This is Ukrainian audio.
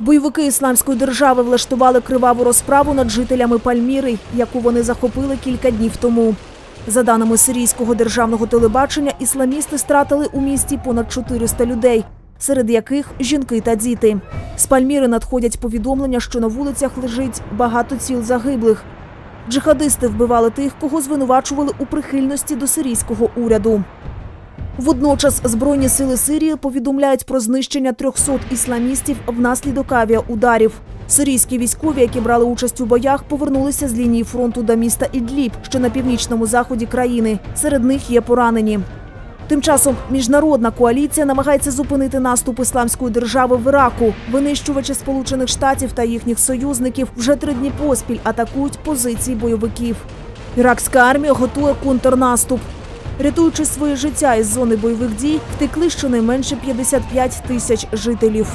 Бойовики ісламської держави влаштували криваву розправу над жителями Пальміри, яку вони захопили кілька днів тому. За даними сирійського державного телебачення, ісламісти стратили у місті понад 400 людей, серед яких жінки та діти. З Пальміри надходять повідомлення, що на вулицях лежить багато тіл загиблих. Джихадисти вбивали тих, кого звинувачували у прихильності до сирійського уряду. Водночас збройні сили Сирії повідомляють про знищення 300 ісламістів внаслідок авіаударів. Сирійські військові, які брали участь у боях, повернулися з лінії фронту до міста Ідліб, що на північному заході країни. Серед них є поранені. Тим часом міжнародна коаліція намагається зупинити наступ ісламської держави в Іраку. Винищувачі Сполучених Штатів та їхніх союзників вже три дні поспіль атакують позиції бойовиків. Іракська армія готує контрнаступ. Рятуючи своє життя із зони бойових дій, втекли щонайменше 55 тисяч жителів.